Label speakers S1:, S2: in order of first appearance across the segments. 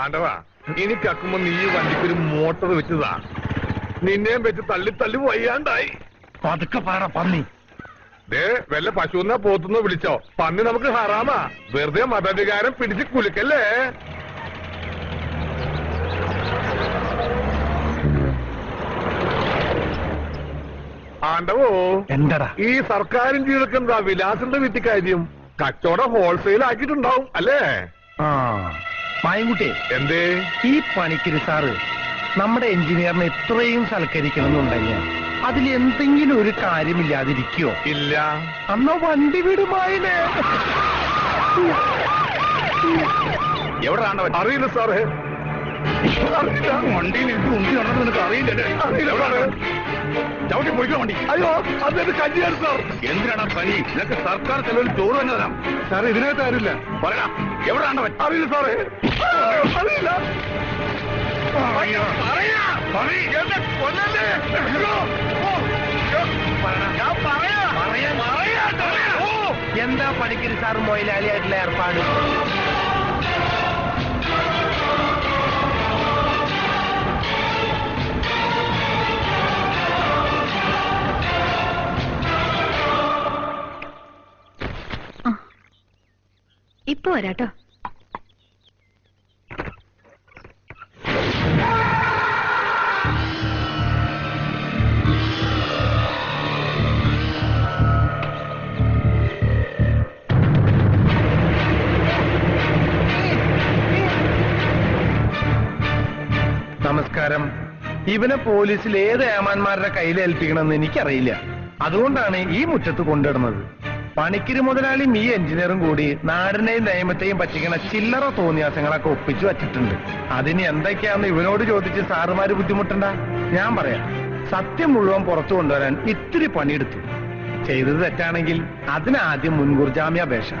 S1: ആണ്ടവാ ഇനി കക്കുമ്പോ നീ വണ്ടിക്കൊരു മോട്ടർ വെച്ചതാ. നിന്നെയും വെച്ച് തള്ളി തള്ളി വയ്യാണ്ടായി.
S2: പതുക്കെ പാട പന്നി.
S1: ദേ വല്ല പശുന്നോ പോത്തുന്ന വിളിച്ചോ. പന്നി നമുക്ക് ഹറാമാ. വെറുതെ മതവികാരം പിടിച്ച് കുലുക്കല്ലേ? ആണ്ടവോ
S2: എന്തടാ?
S1: ഈ സർക്കാരും ജീവിതക്കെന്താ വിലാസിന്റെ വീട്ടിൽ കാര്യം കച്ചവടം ഹോൾസെയിൽ ആക്കിയിട്ടുണ്ടാവും അല്ലേ?
S2: ആ. മായൻകുട്ടി.
S1: എന്തേ?
S2: ഈ പണിക്കര് സാറ് നമ്മുടെ എഞ്ചിനീയറിനെ ഇത്രയും സൽക്കരിക്കണമെന്നുണ്ടെങ്കിൽ അതിൽ എന്തെങ്കിലും ഒരു കാര്യമില്ലാതിരിക്കോ
S1: ഇല്ല.
S2: അന്ന വണ്ടി വിടുമായിനെ
S3: എവിടെ ആണ്ടവൻ
S1: അറിയില്ല സാറേ.
S3: വണ്ടിയിൽ ഇട്ട് ഉന്തി നടന്നത് നിനക്ക്
S1: അറിയില്ല. അറിയില്ല.
S3: ചവിട്ടി പൊളിക്കോ വണ്ടി.
S1: അയ്യോ അതെന്റെ കല്യാണം സാർ.
S3: എന്തിനാണ് പനി ഇതൊക്കെ സർക്കാർ ചെലവിൽ ചോറ് തന്നെ തരാം.
S1: സാർ ഇതിനകത്ത് ആരില്ല
S3: പറയടാ എവിടെ ആണ്ടവൻ
S1: അറിയില്ല സാറേ. അറിയില്ല.
S2: എന്താ പണിക്കരി സാറ് മൊയിലാളിയായിട്ടുള്ള ഏർപ്പാട്?
S4: ഇപ്പൊ വരാട്ടോ.
S2: നമസ്കാരം. ഇവനെ പോലീസിൽ ഏത് ഏമാന്മാരുടെ കയ്യിൽ ഏൽപ്പിക്കണമെന്ന് എനിക്കറിയില്ല. അതുകൊണ്ടാണ് ഈ മുറ്റത്ത് കൊണ്ടിടുന്നത് പണിക്കിരി മുതലാളി ഈ എഞ്ചിനീയറും കൂടി നാടിനെയും നിയമത്തെയും പറ്റിക്കണ ചില്ലറ തോന്നിയാസങ്ങളൊക്കെ ഒപ്പിച്ചു വച്ചിട്ടുണ്ട്. അതിന് എന്തൊക്കെയാന്ന് ഇവനോട് ചോദിച്ച് സാറുമാര് ബുദ്ധിമുട്ടണ്ട? ഞാൻ പറയാം. സത്യം മുഴുവൻ പുറത്തു കൊണ്ടുവരാൻ ഇത്തിരി പണിയെടുത്തു. ചെയ്തത് തെറ്റാണെങ്കിൽ അതിനാദ്യം മുൻകൂർ ജാമ്യാപേക്ഷ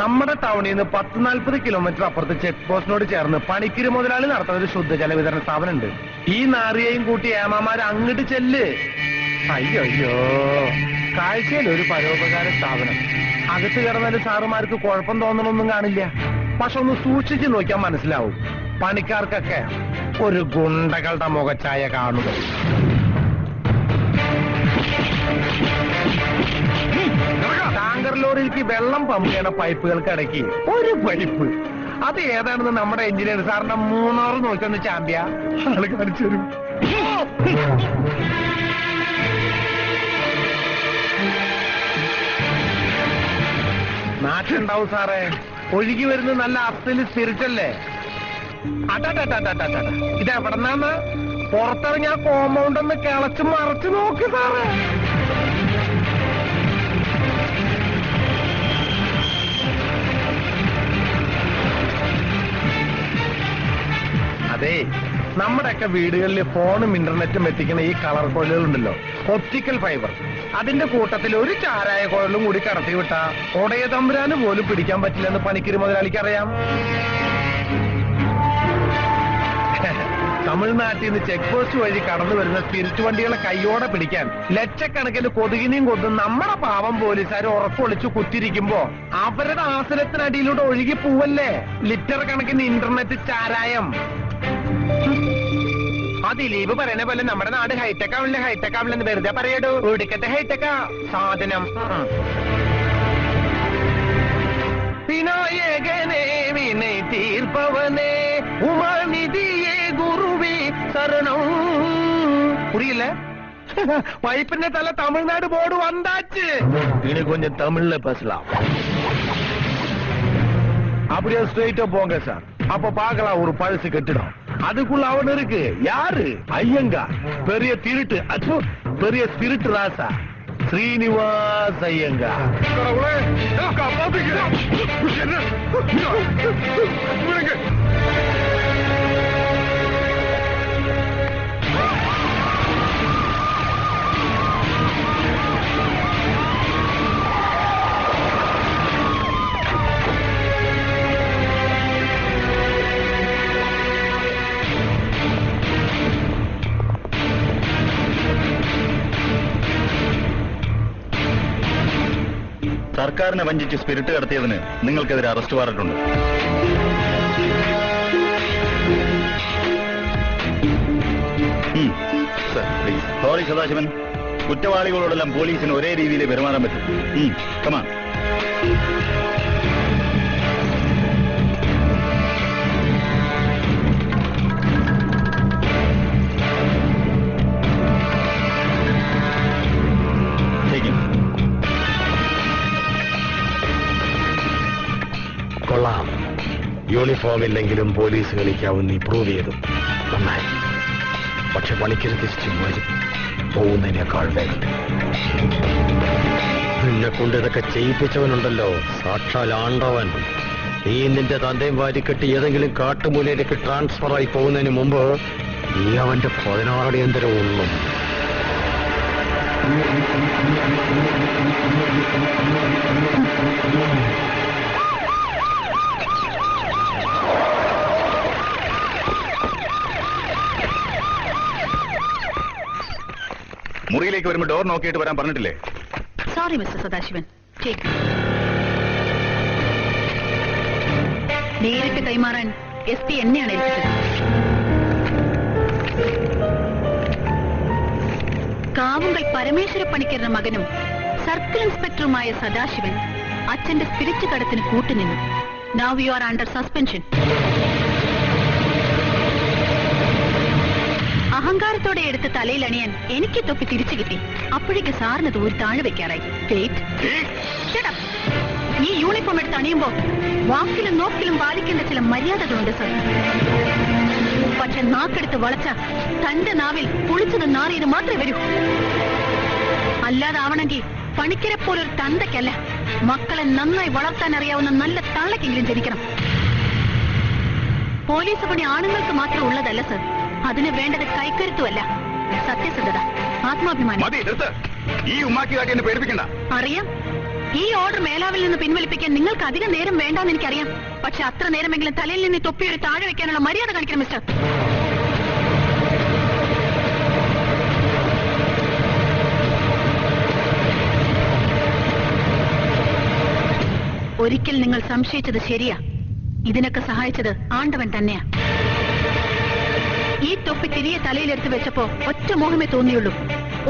S2: നമ്മുടെ ടൗണിൽ നിന്ന് പത്ത് നാൽപ്പത് കിലോമീറ്റർ അപ്പുറത്ത് ചെക്ക് പോസ്റ്റിനോട് ചേർന്ന് പണിക്കിരി മുതലാളി നടത്തുന്ന ഒരു ശുദ്ധജല വിതരണ സ്ഥാപനമുണ്ട്. ഈ നാറിയെയും കൂട്ടി ഏമാമാര് അങ്ങോട്ട് ചെല്ല്. അയ്യോ കാഴ്ചയിൽ ഒരു പരോപകാര സ്ഥാപനം. അകത്ത് കിടന്നാലും സാറുമാർക്ക് കുഴപ്പം തോന്നണമൊന്നും കാണില്ല. പക്ഷെ ഒന്ന് സൂക്ഷിച്ചു നോക്കിയാൽ മനസ്സിലാവും. പണിക്കാർക്കൊക്കെ ഒരു ഗുണ്ടകളുടെ മുഖച്ചായ കാണുക ടാങ്കർ ലോറിക്ക് വെള്ളം പമ്പ് ചെയ്യണ പൈപ്പുകൾക്ക് ഇടയ്ക്ക് ഒരു പൈപ്പ്. അത് ഏതാണെന്ന് നമ്മുടെ എഞ്ചിനീയർ സാറിന്റെ മൂന്നാറ് നോക്കിയൊന്ന് ചാമ്പ്യ. ആൾ കാണിച്ചു തരും. നാട്ടുണ്ടാവും സാറേ. ഒഴുകി വരുന്ന നല്ല അത്തിൽ സ്പിരിറ്റല്ലേ അടടടടടട ഇത് എവിടെന്നാന്ന് പുറത്തിറങ്ങി ആ കോമ്പൗണ്ട് ഒന്ന് കിളച്ച് മറച്ചു നോക്ക് സാറേ. അതെ നമ്മുടെയൊക്കെ വീടുകളിൽ ഫോണും ഇന്റർനെറ്റും എത്തിക്കുന്ന ഈ കളർ കോഴികളുണ്ടല്ലോ ഒപ്റ്റിക്കൽ ഫൈബർ അതിന്റെ കൂട്ടത്തിൽ ഒരു ചാരായ കുഴലും കൂടി കടത്തി വിട്ടാ. ഒടയ തമ്പുരാന് പോലും പിടിക്കാൻ പറ്റില്ലെന്ന് പണിക്കര് മുതലാളിക്ക് അറിയാം. തമിഴ്നാട്ടിൽ നിന്ന് ചെക്ക് പോസ്റ്റ് വഴി കടന്നു വരുന്ന സ്പിരിറ്റ് വണ്ടികളെ കൈയോടെ പിടിക്കാൻ ലക്ഷക്കണക്കിന് കൊതുകിനെയും കൊതും നമ്മുടെ പാവം പോലീസുകാർ ഉറപ്പൊളിച്ചു കുത്തിരിക്കുമ്പോ അവരുടെ ആസനത്തിനടിയിലൂടെ ഒഴുകി പോവല്ലേ? ലിറ്റർ കണക്കിന് ഇന്റർനെറ്റ് ചാരായം. ദിലീപ് പറയുന്ന പോലെ നമ്മുടെ നാട് ഹൈടെക് ആവില്ല ഹൈടെക് ആവില്ലെന്ന് വെറുതെ പറയടൂ ഒടുക്കത്തെ ഹൈടെക്കാ സാധനം ഉം. விநாயகனே வினை தீர்ப்பவனே உமாநிதியே குருவே சரணம் புரியல பைப்பின தல தமிழ்நாடு போர்டு வந்தாச்சு இனி கொஞ்சம் தமிழ்ல பேசலாம் அப்படியே ஸ்ட்ரெயிட்டா போங்க சார் அப்ப பார்க்கலாம் ஒரு பழசு கட்டிடம் அதுக்குள்ள அவன் இருக்கு. யாரு? ஐயங்கா. பெரிய திருட்டு. அச்சோ பெரிய திருட்டு ராசா. ஸ்ரீனிவாஸ் ஐயங்கா.
S3: സർക്കാരിനെ വഞ്ചിച്ച് സ്പിരിറ്റ് കടത്തിയതിന് നിങ്ങൾക്കെതിരെ അറസ്റ്റ് വാറട്ടുണ്ട് സോറി സദാശിവൻ. കുറ്റവാളികളോടെല്ലാം പോലീസിന് ഒരേ രീതിയിൽ പെരുമാറാൻ പറ്റും. കമാ
S4: യൂണിഫോം ഇല്ലെങ്കിലും പോലീസ് കളിക്കാവും നീ പ്രൂവ് ചെയ്തു. നന്നായി. പക്ഷെ പണിക്കര് തിരിച്ചു വരും. പോകുന്നതിനേക്കാൾ വേഗത്തിൽ. നിന്നെ കൊണ്ട് ഇതൊക്കെ ചെയ്യിപ്പിച്ചവനുണ്ടല്ലോ. സാക്ഷാൽ ആണ്ടവൻ. നീ നിന്റെ തന്തയും വാരിക്കെട്ടി ഏതെങ്കിലും കാട്ടുമൂലയിലേക്ക് ട്രാൻസ്ഫർ ആയി പോകുന്നതിന് മുമ്പ് നീ അവന്റെ പതിനാറടിയന്തരം ഉള്ളും.
S3: മുറിയിലേക്ക് വരുമ്പോൾ ഡോർ നോക്കിയിട്ട് വരാൻ പറഞ്ഞിട്ടില്ലേ?
S5: Sorry mister Sadasivan. നേരിട്ട് കൈമാറാൻ എസ് പി എന്നെയാണ് ഏൽപ്പിച്ചത്. കാവുങ്കൽ പരമേശ്വര പണിക്കരുടെ മകനും സർക്കിൾ ഇൻസ്പെക്ടറുമായ സദാശിവൻ അച്ഛന്റെ സ്പിരിറ്റ് കടത്തിന് കൂട്ടുനിന്നു. Now you are under suspension അഹങ്കാരത്തോടെ എടുത്ത് തലയിൽ അണിയാൻ എനിക്ക് തൊപ്പി തിരിച്ചു കിട്ടി. അപ്പോഴേക്ക് സാറിന് ദൂരി താഴെ വെക്കാറായി. ഈ യൂണിഫോം എടുത്ത് അണിയുമ്പോ വാക്കിലും നോക്കിലും പാലിക്കേണ്ട ചില മര്യാദകളുണ്ട് സർ പക്ഷെ നാക്കെടുത്ത് വളച്ച തന്റെ നാവിൽ കുളിച്ചത് നാറിയത് മാത്രമേ വരൂ. അല്ലാതാവണമെങ്കിൽ പണിക്കരെ പോലൊരു തന്തയ്ക്കല്ല മക്കളെ നന്നായി വളർത്താൻ അറിയാവുന്ന നല്ല തള്ളക്കെങ്കിലും ജനിക്കണം. പോലീസ് പണി ആണുങ്ങൾക്ക് മാത്രം ഉള്ളതല്ല സർ അതിന് വേണ്ടത് കൈക്കരുത്തുമല്ല സത്യസന്ധത ആത്മാഭിമാനം.
S3: മതി നിർത്ത്. ഈ ഉമ്മാക്കി കാട്ടി എന്നെ പേടിപ്പിക്കണ്ട.
S5: അറിയാം. ഈ ഓർഡർ മേലാവിൽ നിന്ന് പിൻവലിപ്പിക്കാൻ നിങ്ങൾക്ക് അധികം നേരം വേണ്ടാന്ന് എനിക്കറിയാം. പക്ഷെ അത്ര നേരമെങ്കിലും തലയിൽ നിന്ന് തൊപ്പി ഒരു താഴെ വെക്കാനുള്ള മര്യാദ കാണിക്കണം മിസ്റ്റർ. ഒരിക്കൽ നിങ്ങൾ സംശയിച്ചത് ശരിയാ. ഇതിനൊക്കെ സഹായിച്ചത് ആണ്ടവൻ തന്നെയാ. ഈ തൊപ്പി തിരികെ തലയിലെടുത്ത് വെച്ചപ്പോ ഒറ്റ മോഹമേ തോന്നിയുള്ളൂ.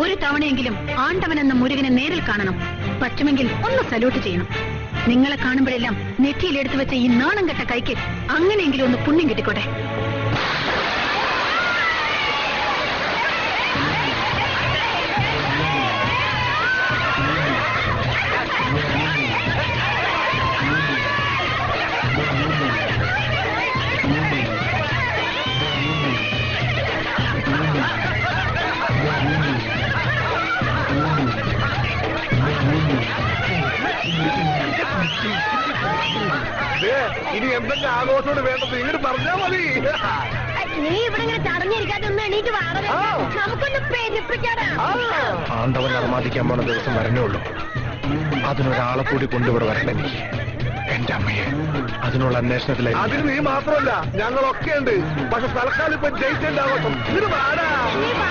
S5: ഒരു തവണയെങ്കിലും ആണ്ടവൻ എന്ന മുരുകനെ നേരിൽ കാണണം. പറ്റുമെങ്കിൽ ഒന്ന് സല്യൂട്ട് ചെയ്യണം. നിങ്ങളെ കാണുമ്പോഴെല്ലാം നെറ്റിയിലെടുത്ത് വെച്ച ഈ നാണം കെട്ട കൈക്ക് അങ്ങനെയെങ്കിലും ഒന്ന് പുണ്യം കിട്ടിക്കോട്ടെ.
S1: ഇനി എന്തൊക്കെ ആഘോഷോട് വേണ്ടത് ഇങ്ങോട്ട് പറഞ്ഞാ മതി.
S5: നീ ഇവിടെ ഇങ്ങനെ തടഞ്ഞിരിക്കാതെ ഒന്ന് എണീറ്റ് വാറേ നമുക്കൊന്ന് പെരുപ്പിക്കാടാ
S2: ആണ്ടവൻ അർമാദിക്കാൻ പോണ ദിവസം വരണേ ഉള്ളൂ. അതിനൊരാളെ കൂടി കൊണ്ടുവിട വരണം എനിക്ക്. എന്റെ അമ്മയെ. അതിനുള്ള അന്വേഷണത്തിലായി.
S1: അതിന് നീ മാത്രമല്ല ഞങ്ങളൊക്കെ ഉണ്ട് പക്ഷെ തൽക്കാലം ഇപ്പൊ ജയിച്ചേണ്ട ആഘോഷം. ഇതിന് വാടാ.
S5: നീ വാ.